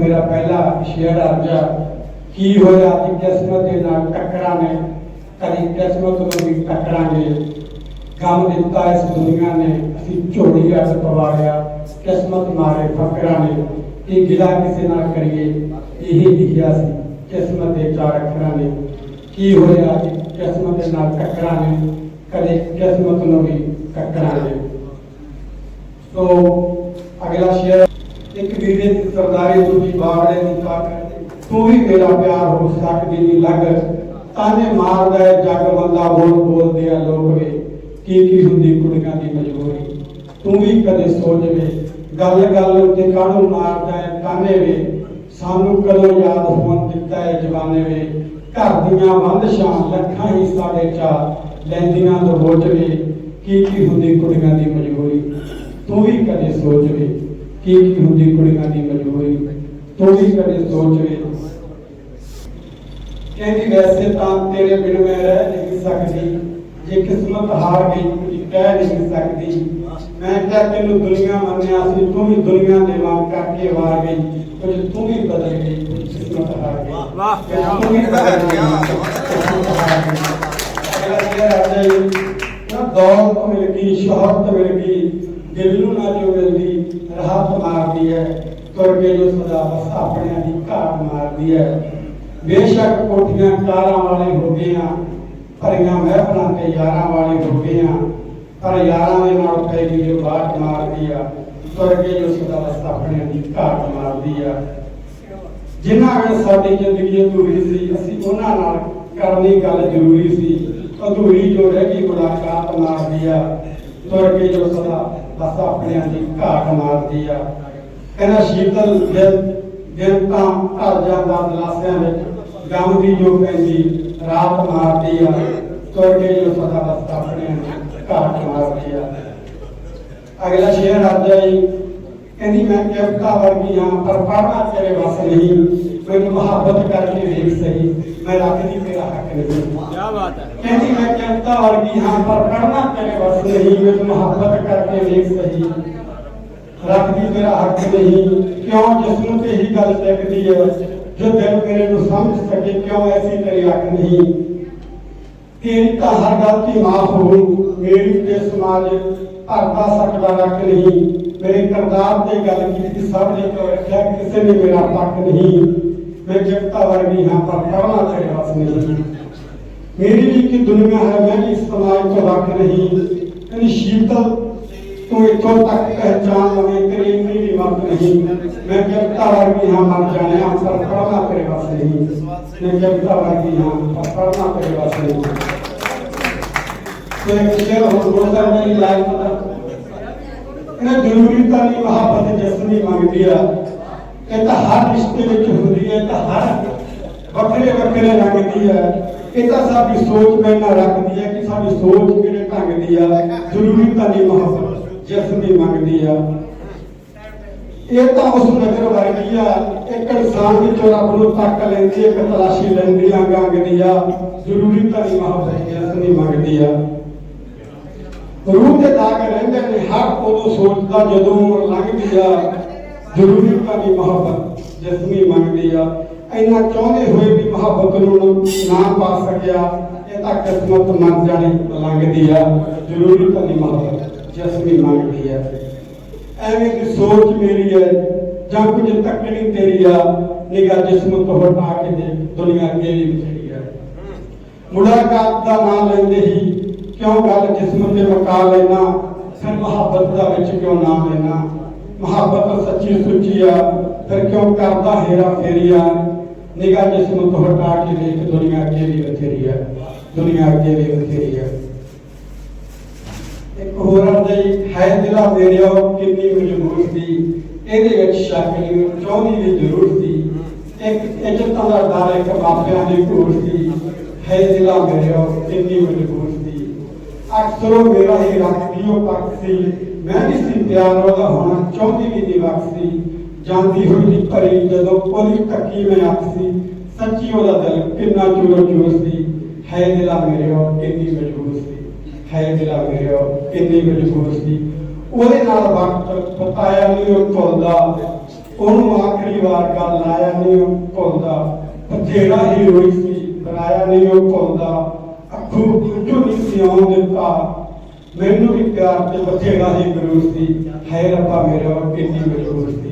ਮੇਰਾ ਪਹਿਲਾ ਸ਼ੇਅਰ ਅਰਜਾ ਕੀ ਹੋਇਆ ਕਿ ਕਿਸਮਤ ਦੇ ਨਾਲ ਟੱਕਰਾਂ ਨੇ ਕਦੀ ਕਿਸਮਤ ਨੂੰ ਵੀ ਟੱਕਰਾਂਗੇ ਗਮ ਦਿੱਤਾ ਇਸ ਦੁਨੀਆ ਨੇ ਅਸੀਂ ਝੋਲੀ ਅੱਡ ਪਵਾੜਿਆ ਕਿਸਮਤ ਮਾਰੇ ਫਕਰਾਂ ਨੇ ਇਹ ਗਿਲਾ ਕਿਸੇ ਨਾਲ ਕਰੀਏ ਇਹ ਲਿਖਿਆ ਸੀ ਕਿਸਮਤ ਦੇ ਚਾਰ ਅੱਖਰਾਂ ਨੇ ਕੀ ਹੋਇਆ ਕਿ ਕਿਸਮਤ ਦੇ ਨਾਲ ਟੱਕਰਾਂ ਨੇ ਕਦੇ ਕਿਸਮਤ ਨੂੰ ਵੀ ਟੱਕਰਾਂਗੇ ਸੋ ਅਗਲਾ ਸ਼ੇਅਰ ਇੱਕ ਵੀਰੇ ਦੀ ਦੂਜੀ ਬਾਵੜੇ ਦੀ ਕੱਟ ਤੂੰ ਵੀ ਮੇਰਾ ਪਿਆਰ ਹੋ ਸਕਦੀ ਨਹੀਂ ਲੱਗ। ਤਾਨੇ ਮਾਰਦਾ ਹੈ ਜੱਗ ਬੰਦਾ ਬੋਲ ਬੋਲਦੇ ਆ ਲੋਕ ਵੇ। ਕੀ ਕੀ ਹੁੰਦੀ ਕੁੜੀਆਂ ਦੀ ਮਜਬੂਰੀ? ਤੂੰ ਵੀ ਕਦੇ ਸੋਚ ਵੇ। ਗੱਲ ਗੱਲ ਉੱਤੇ ਕਾਹਨੂੰ ਮਾਰਦਾ ਹੈ ਤਾਨੇ ਵੇ? ਸਾਨੂੰ ਕਦੋਂ ਯਾਦ ਹੋਣ ਦਿੱਤਾ ਹੈ ਜਵਾਨੇ ਵੇ? ਘਰ ਦੀਆਂ ਬੰਦਸ਼ਾਂ ਲੱਖਾਂ ਹੀ ਸਾਡੇ ਚਾ ਲੈਂਦੀਆਂ ਤੋਂ ਬੋਝ ਵੇ। ਕੀ ਕੀ ਹੁੰਦੀ ਕੁੜੀਆਂ ਦੀ ਮਜਬੂਰੀ? ਤੂੰ ਵੀ ਕਦੇ ਸੋਚ ਵੇ। ਕੀ ਕੀ ਹੁੰਦੀ ਕੁੜੀਆਂ ਦੀ ਮਜਬੂਰੀ ਤੂੰ ਵੀ ਕਦੇ ਸੋਚ ਵੇ ਕਹਿੰਦੀ ਵੈਸੇ ਤਾਂ ਤੇਰੇ ਬਿਨ ਮੈਂ ਰਹਿ ਨਹੀਂ ਸਕਦੀ। ਜੇ ਕਿਸਮਤ ਹਾਰ ਗਈ ਕੁਝ ਕਹਿ ਨਹੀਂ ਸਕਦੀ। ਮੈਂ ਕਿਹਾ ਤੈਨੂੰ ਦੁਨੀਆ ਮੰਨਿਆ ਸੀ ਤੂੰ ਵੀ ਦੁਨੀਆ ਦੇ ਵਾਂਗ ਕਰਕੇ ਵਾਰ ਗਈ। ਕੁਝ ਤੂੰ ਵੀ ਬਦਲ ਗਈ ਕਿਸਮਤ ਹਾਰ ਗਈ। ਵਾਹ। ਕੁਝ ਤੂੰ ਵੀ ਬਦਲ ਗਈ ਕਿਸਮਤ ਹਾਰ ਗਈ। ਅਗਲਾ ਸ਼ੇਰ ਆ ਜਾਏ ਨਾ ਦੌਲਤ ਮਿਲ ਗਈ ਸ਼ੋਹਰਤ ਮਿਲ ਗਈ। ਦਿਲ ਨੂੰ ਨਾ ਜੋ ਹੈ ਤੁਰ ਜੋ ਸਦਾ ਬਸ ਆਪਣਿਆਂ ਦੀ ਘਾਟ ਮਾਰਦੀ ਹੈ, ਬੇਸ਼ੱਕ ਕੋਠੀਆਂ ਕਾਰਾਂ ਵਾਲੇ ਹੋ ਗਏ ਭਰੀਆਂ ਮਹਿਫਲਾਂ ਤੇ ਯਾਰਾਂ ਵਾਲੇ ਹੋ ਗਏ ਪਰ ਯਾਰਾਂ ਦੇ ਨਾਲ ਪੈ ਗਈ ਜੋ ਬਾਤ ਮਾਰਦੀ ਆ ਤੁਰ ਜੋ ਸਦਾ ਬਸ ਆਪਣਿਆਂ ਦੀ ਘਾਟ ਮਾਰਦੀ ਆ। ਜਿਨ੍ਹਾਂ ਨਾਲ ਸਾਡੀ ਜ਼ਿੰਦਗੀ ਅਧੂਰੀ ਸੀ, ਅਸੀਂ ਉਹਨਾਂ ਨਾਲ ਕਰਨੀ ਗੱਲ ਜ਼ਰੂਰੀ ਸੀ। ਅਧੂਰੀ ਜੋ ਰਹਿ ਗਈ, ਮੁਲਾਕਾਤ ਮਾਰਦੀ ਆ। ਤੁਰ ਕੇ ਜੋ ਸਦਾ ਬਸ ਆਪਣਿਆਂ ਦੀ ਘਾਟ ਮਾਰਦੀ ਆ। ਕਹਿੰਦਾ ਸ਼ੀਤਲ ਦਿਨ ਦਿਨ ਤਾਂ ਢਲ ਜਾਂਦਾ ਦਲਾਸਿਆਂ ਵਿੱਚ ਗਮ ਦੀ ਜੋ ਪੈਂਦੀ ਰਾਤ ਮਾਰਦੀ ਆ ਤੁਰ ਕੇ ਜੋ ਸਦਾ ਬਸ ਆਪਣਿਆਂ ਦੀ ਘਾਟ ਮਾਰਦੀ ਆ। ਅਗਲਾ ਸ਼ੇਰ ਆ ਜਾਈ ਕਹਿੰਦੀ ਮੈਂ ਕਵਿਤਾ ਵਰਗੀ ਹਾਂ ਪਰ ਪੜਨਾ ਤੇਰੇ ਵੱਸ ਨਹੀਂ। ਮੈਨੂੰ ਮੁਹੱਬਤ ਕਰਕੇ ਵੇਖ ਸਹੀ ਮੈਂ ਰੱਖਦੀ ਤੇਰਾ ਹੱਕ ਨਹੀਂ। ਕੀ ਬਾਤ ਹੈ। ਕਹਿੰਦੀ ਮੈਂ ਕਵਿਤਾ ਵਰਗੀ ਹਾਂ ਪਰ ਪੜਨਾ ਤੇਰੇ ਵੱਸ ਨਹੀਂ। ਮੈਨੂੰ ਮੁਹੱਬਤ ਕਰਕੇ ਵੇਖ ਸਹੀ ਰੱਖਦੀ ਤੇਰਾ ਹੱਕ ਨਹੀਂ, ਕਿਉਂ ਜਿਸ ਨੂੰ ਤੇ ਹੀ ਗੱਲ ਟਿਕਦੀ ਹੈ, ਜੋ ਦਿਲ ਮੇਰੇ ਨੂੰ ਸਮਝ ਸਕੇ, ਕਿਉਂ ਐਸੀ ਤੇਰੀ ਅੱਖ ਨਹੀਂ? ਤੇਰੀ ਤਾਂ ਹਰ ਗਲਤੀ ਮਾਫ ਹੋਊ, ਮੇਰੀ ਤੇ ਸਮਾਜ ਭਰਦਾ ਸਕਦਾ ਰੱਖ ਨਹੀਂ। ਮੇਰੇ ਕਰਦਾਰ ਤੇ ਗੱਲ ਕੀਤੀ, ਸਭ ਨੇ ਕਿਉਂ ਰੱਖਿਆ, ਕਿਸੇ ਨੇ ਮੇਰਾ ਪੱਕ ਨਹੀਂ? ਮੈਂ ਜਗਤਾ ਵਰਗੀ ਹਾਂ, ਪਰ ਪੜਨਾ ਤੇਰੇ ਵੱਸ ਨਹੀਂ। ਮੇਰੀ ਵੀ ਇੱਕ ਦੁਨੀਆ ਹੈ, ਮੈਂ ਇਸ ਸਮਾਜ ਤੋਂ ਵੱਖ ਨਹੀਂ। ਕਹਿੰਦੀ ਸ਼ੀਤਲ ਤੂੰ ਇੱਥੋਂ ਤੱਕ ਪਹਿਚਾਨ ਲਵੇਂ ਤੇਰੀ ਇੰਨੀ ਵੀ ਮਤ ਨਹੀਂ ਮੈਂ ਜਗਤਾ ਵਰਗੀ ਹਾਂ ਮਰ ਜਾਣਿਆ ਪਰ ਪੜਨਾ ਤੇਰੇ ਵੱਸ ਨਹੀਂ ਮੈਂ ਜਗਤਾ ਵਰਗੀ ਹਾਂ ਪਰ ਪੜਨਾ ਤੇਰੇ ਵੱਸ ਨਹੀਂ ਤੇ ਕਿਸ਼ਰ ਹੋ ਗੋਸਾ ਮੇਰੀ ਲਾਈਫ ਦਾ ਇਹ ਜ਼ਰੂਰੀ ਤਾਂ ਨਹੀਂ ਮੁਹੱਬਤ ਜਿਸਮੀ ਮੰਗਦੀ ਆ ਇਹ ਤਾਂ ਹਰ ਰਿਸ਼ਤੇ ਵਿੱਚ ਹੁੰਦੀ ਹੈ ਇਹ ਤਾਂ ਹਰ ਵੱਖਰੇ ਵੱਖਰੇ ਰੰਗ ਦੀ ਹੈ ਇਹ ਤਾਂ ਸਾਡੀ ਸੋਚ ਮੈਨਾਂ ਰੱਖਦੀ ਹੈ ਕਿ ਸਾਡੀ ਸੋਚ ਕਿਹੜੇ ਢੰਗ ਦੀ ਆ ਜ਼ਰੂਰੀ ਤਾਂ ਨਹੀਂ ਮੁਹੱਬਤ ਜਿਸਮੀ ਮੰਗਦੀ ਆ। ਇਹ ਤਾਂ ਉਸ ਨਜ਼ਰ ਵਰਗੀ ਆ। ਇੱਕ ਇਨਸਾਨ ਵਿੱਚੋਂ ਰੱਬ ਨੂੰ ਤੱਕ ਲੈਂਦੀ ਇੱਕ ਤਲਾਸ਼ੀ ਲੈਂਦੀ ਅੰਗ ਅੰਗ ਆ। ਜ਼ਰੂਰੀ ਤਾਂ ਨਹੀਂ ਮੁਹੱਬਤ ਜਿਸਮੀ ਮੰਗਦੀ ਆ। ਰੂਹ ਦੇ ਦਾਗ ਰਹਿੰਦੇ ਨੇ, ਹਰ ਉਦੋਂ ਸੋਚਦਾ ਜਦੋਂ ਉਮਰ ਲੰਘਦੀ ਆ, ਜ਼ਰੂਰੀ ਤਾਂ ਨਹੀਂ ਮੁਹੱਬਤ ਜਿਸਮੀ ਮੰਗਦੀ ਆ। ਇੰਨਾ ਚਾਹੁੰਦੇ ਹੋਏ ਵੀ ਮੁਹੱਬਤ ਨੂੰ ਨਾ ਪਾ ਸਕਿਆ, ਇਹ ਤਾਂ ਕਿਸਮਤ ਮੰਨ ਜਾਣੀ ਲੰਘਦੀ ਆ। ਜ਼ਰੂਰੀ ਤਾਂ ਨਹੀਂ ਮੁਹੱਬਤ। ਜਿਸਮੀ ਮੰਗਦੀ ਆ ਐਵੇਂ ਦੀ ਸੋਚ ਮੇਰੀ ਹੈ, ਜਾਂ ਕੁਝ ਤੱਕਣੀ ਤੇਰੀ ਆ ਨਿਗਾਹ ਜਿਸਮ ਤੋਂ ਹਟਾ ਕੇ ਦੇ, ਦੁਨੀਆ ਤੇਰੀ ਬਥੇਰੀ ਆ ਮੁਲਾਕਾਤ ਦਾ ਨਾਮ ਲੈਂਦੇ ਹੀ ਕਿਉਂ ਗੱਲ ਜਿਸਮ ਤੇ ਮਕਾ ਲੈਣਾ, ਫਿਰ ਮੁਹੱਬਤ ਦਾ ਵਿੱਚ ਕਿਉਂ ਨਾਮ ਲੈਣਾ? ਮੁਹੱਬਤ ਸੱਚੀ ਸੁੱਚੀ ਆ, ਫਿਰ ਕਿਉਂ ਕਰਦਾ ਹੇਰਾ ਫੇਰੀਆ ਨਿਗਾਹ ਜਿਸਮ ਤੋਂ ਹਟਾ ਕੇ ਦੇਖ, ਦੁਨੀਆ ਕਿਹੜੀ ਬਥੇਰੀ ਆ ਦੁਨੀਆ ਕਿਹੜੀ ਬਥੇਰੀ ਆ ਇੱਕ ਹੋਰ ਅਰਦਾਈ ਹੈ ਦਿਲਾ ਮੇਰਿਆ ਕਿੰਨੀ ਮਜਬੂਰ ਸੀ। ਇਹਦੇ ਵਿੱਚ ਸ਼ੱਕ ਨਹੀਂ ਚਾਹੁੰਦੀ ਵੀ ਜ਼ਰੂਰ ਸੀ। ਇੱਕ ਇੱਜ਼ਤਾਂ ਦਾ ਡਰ, ਇੱਕ ਮਾਪਿਆਂ ਦੀ ਘੂਰ ਸੀ। ਹੈ ਦਿਲਾ ਮੇਰਿਆ ਕਿੰਨੀ ਮਜਬੂਰ ਸੀ। ਅਕਸਰ ਮੇਰਾ ਹੀ ਰੱਖਦੀ ਉਹ ਪੱਕ ਸੀ? ਮੈਂ ਵੀ ਸੀ ਪਿਆਰ ਉਹਦਾ ਹੋਣਾ, ਚਾਹੁੰਦੀ ਵੀ ਨਹੀਂ ਵਕਤ ਸੀ। ਜਾਂਦੀ ਹੋਈ ਦੀ ਭਰੀ, ਜਦੋਂ ਕੋਲੀ ਤੱਕੀ ਮੈਂ ਅੱਖ ਸੀ। ਸੱਚੀ ਉਹਦਾ ਦਿਲ ਕਿੰਨਾ ਚੂਰੋ ਚੂਰ ਸੀ। ਹੈ ਦਿਲਾ ਮੇਰਿਆ ਕਿੰਨੀ ਮਜਬੂਰ ਸੀ। ਹੈ ਦਿਲਾ ਮੇਰਿਆ ਕਿੰਨੀ ਮਜਬੂਰ ਸੀ ਉਹਦੇ ਨਾਲ ਵਕਤ ਬਤਾਇਆ ਨਹੀਂ ਉਹ ਭੁੱਲਦਾ। ਉਹਨੂੰ ਆਖਰੀ ਵਾਰ ਗੱਲ ਲਾਇਆ ਨਹੀਂ ਉਹ ਭੁੱਲਦਾ। ਬਥੇਰਾ ਹੀ ਰੋਈ ਸੀ, ਬਣਾਇਆ ਨਹੀਂ ਉਹ ਭੁੱਲਦਾ। ਅੱਖੂ ਕੁੰਝੂ ਨਹੀਂ ਸੀ ਆਉਣ ਦਿੱਤਾ। ਮੈਨੂੰ ਵੀ ਪਿਆਰ ਤੇ ਬਥੇਰਾ ਹੀ ਗਰੂਰ ਸੀ। ਹੈ ਰੱਬਾ ਮੇਰਾ ਕਿੰਨੀ ਮਜਬੂਰ ਸੀ।